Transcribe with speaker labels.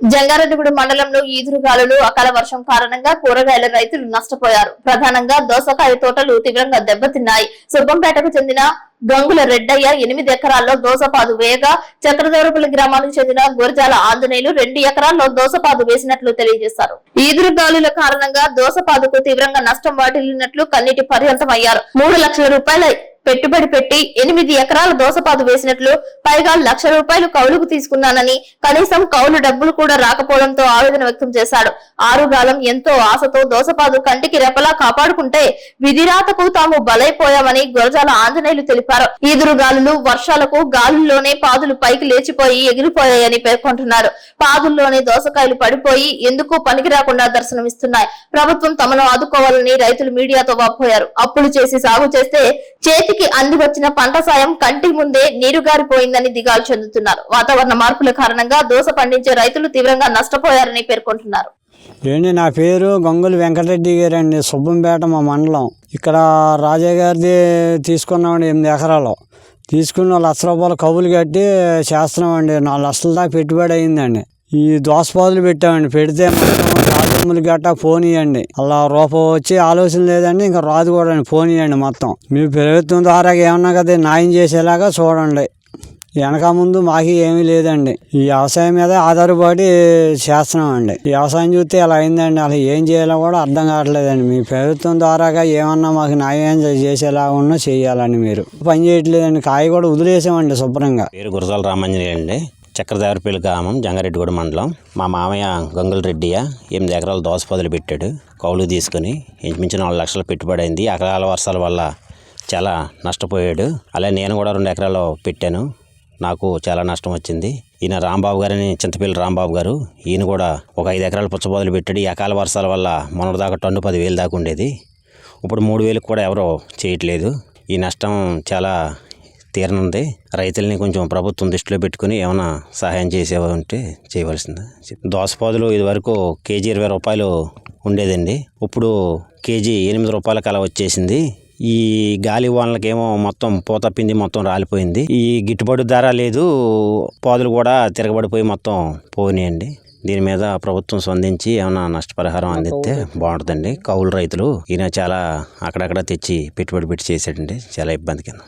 Speaker 1: జంగారెడ్డిగూడెం మండలంలో ఈదురుగాలులు అకాల వర్షం కారణంగా కూరగాయల రైతులు నష్టపోయారు. ప్రధానంగా దోసకాయ తోటలు తీవ్రంగా దెబ్బతిన్నాయి. సుబ్బంపేటకు చెందిన గంగుల రెడ్డయ్య ఎనిమిది ఎకరాల్లో దోసపాదు వేయగా చక్రదౌరపల్లి గ్రామానికి చెందిన గురజాల ఆంజనేయులు రెండు ఎకరాల్లో దోసపాదు వేసినట్లు తెలియజేశారు. ఈదురుగాలుల కారణంగా దోసపాదుకు తీవ్రంగా నష్టం వాటిల్లినట్లు కన్నీటి పర్యంతమయ్యారు. మూడు లక్షల రూపాయల పెట్టుబడి పెట్టి ఎనిమిది ఎకరాల దోసపాదు వేసినట్లు పైగా లక్ష రూపాయలు కౌలుకు తీసుకున్నానని కనీసం కౌలు డబ్బులు కూడా రాకపోవడంతో ఆవేదన వ్యక్తం చేశాడు. ఆరుగాలం ఎంతో ఆశతో దోసపాదు కంటికి రెపలా కాపాడుకుంటే విధిరాతకు తాము బలైపోయామని గురజాల ఆంజనేయులు తెలిపారు. ఈదురు గాలులు వర్షాలకు గాలుల్లోనే పాదులు పైకి లేచిపోయి ఎగిరిపోయాయని పేర్కొంటున్నారు. పాదుల్లోనే దోసకాయలు పడిపోయి ఎందుకు పనికిరాకుండా దర్శనమిస్తున్నాయి. ప్రభుత్వం తమను ఆదుకోవాలని రైతులు మీడియాతో వాపోయారు. అప్పులు చేసి సాగు చేస్తే చేతికి అంది వచ్చిన పంట సాయం కంటి ముందే నీరుగారిపోయిందని దిగాలు చెందుతున్నారు. వాతావరణ మార్పుల కారణంగా దోస పండించే రైతులు తీవ్రంగా నష్టపోయారని పేర్కొంటున్నారు.
Speaker 2: ఏంటి నా పేరు? గంగులు వెంకటరెడ్డి గారు అండి సుబ్బంపేట మా మండలం. ఇక్కడ రాజయ్య గారిది తీసుకున్నామండి ఎనిమిది ఎకరాలు. తీసుకున్న లక్ష రూపాయలు కబులు కట్టి చేస్తున్నామండి. నాలుగు లక్షల దాకా పెట్టుబడి అయిందండి. ఈ దోసపాదులు పెట్టామండి. పెడితే మొత్తం రాజమ్మలు గట్టా ఫోన్ ఇవ్వండి అలా రూపం వచ్చి ఆలోచన లేదండి. ఇంకా రాదు కూడా ఫోన్ ఇవ్వండి మొత్తం. మీ ప్రభుత్వం ద్వారా ఏమన్నా కదా న్యాయం చేసేలాగా చూడండి. వెనక ముందు మాకు ఏమీ లేదండి. ఈ వ్యవసాయం మీద ఆధారపడి చేస్తున్నామండి. అండి వ్యవసాయం చూస్తే ఇలా అయిందండి? అలా ఏం చేయాలో కూడా అర్థం కావట్లేదండి. మీ ప్రభుత్వం ద్వారాగా ఏమన్నా మాకు న్యాయం చేసేలా ఉన్నా చేయాలండి మీరు. పని చేయట్లేదండి. కాయ కూడా వదిలేసామండి శుభ్రంగా.
Speaker 3: పేరు గురజాల రామాంజనేయ అండి. చక్రదేవరపల్లి గ్రామం జంగారెడ్డిగూడ మండలం. మా మామయ్య గంగుల రెడ్డియ ఎనిమిది ఎకరాలు దోస పొదలు పెట్టాడు. కౌలు తీసుకుని ఇంచుమించు నాలుగు లక్షలు పెట్టుబడి అయింది. అకాల వర్షాల వల్ల చాలా నష్టపోయాడు. అలాగే నేను కూడా రెండు ఎకరాలు పెట్టాను. నాకు చాలా నష్టం వచ్చింది. ఈయన రాంబాబు గారని చింతపల్లి రాంబాబు గారు ఈయన కూడా ఒక ఐదు ఎకరాలు పుచ్చబోదలు పెట్టాడు. ఈ అకాల వర్షాల వల్ల మొన్నటిదాకా టన్ను పదివేలు దాకా ఉండేది. ఇప్పుడు మూడు వేలకు కూడా ఎవరో చేయట్లేదు. ఈ నష్టం చాలా తీరనుంది. రైతుల్ని కొంచెం ప్రభుత్వం దృష్టిలో పెట్టుకుని ఏమైనా సహాయం చేసేవా ఉంటే చేయవలసింది. దోసపాదులు ఇదివరకు కేజీ ఇరవై రూపాయలు ఉండేదండి. ఇప్పుడు కేజీ ఎనిమిది రూపాయలకు అలా వచ్చేసింది. ఈ గాలి వానలకేమో మొత్తం పూత పిండి మొత్తం రాలిపోయింది. ఈ గిట్టుబాటు ధర లేదు. పాదులు కూడా తిరగబడిపోయి మొత్తం పోయినాయండి. దీని మీద ప్రభుత్వం స్పందించి ఏమైనా నష్టపరిహారం అందిస్తే బాగుంటుందండి. కౌలు రైతులు ఈయన చాలా అక్కడక్కడ తెచ్చి పెట్టుబడి పెట్టి చేసాడండి చాలా ఇబ్బంది కింద.